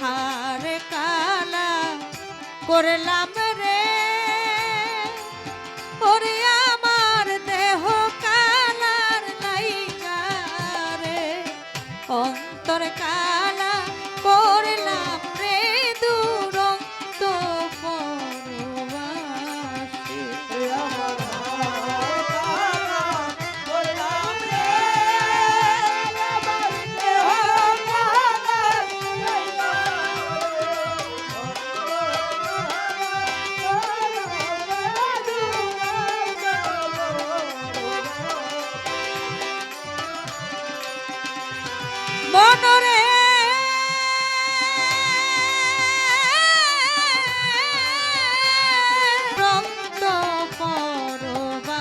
হার কালা করলাম রে। ওরে আমার দেহ কালার নাই রে। অন্তর কাল রক্ত পরবাসে।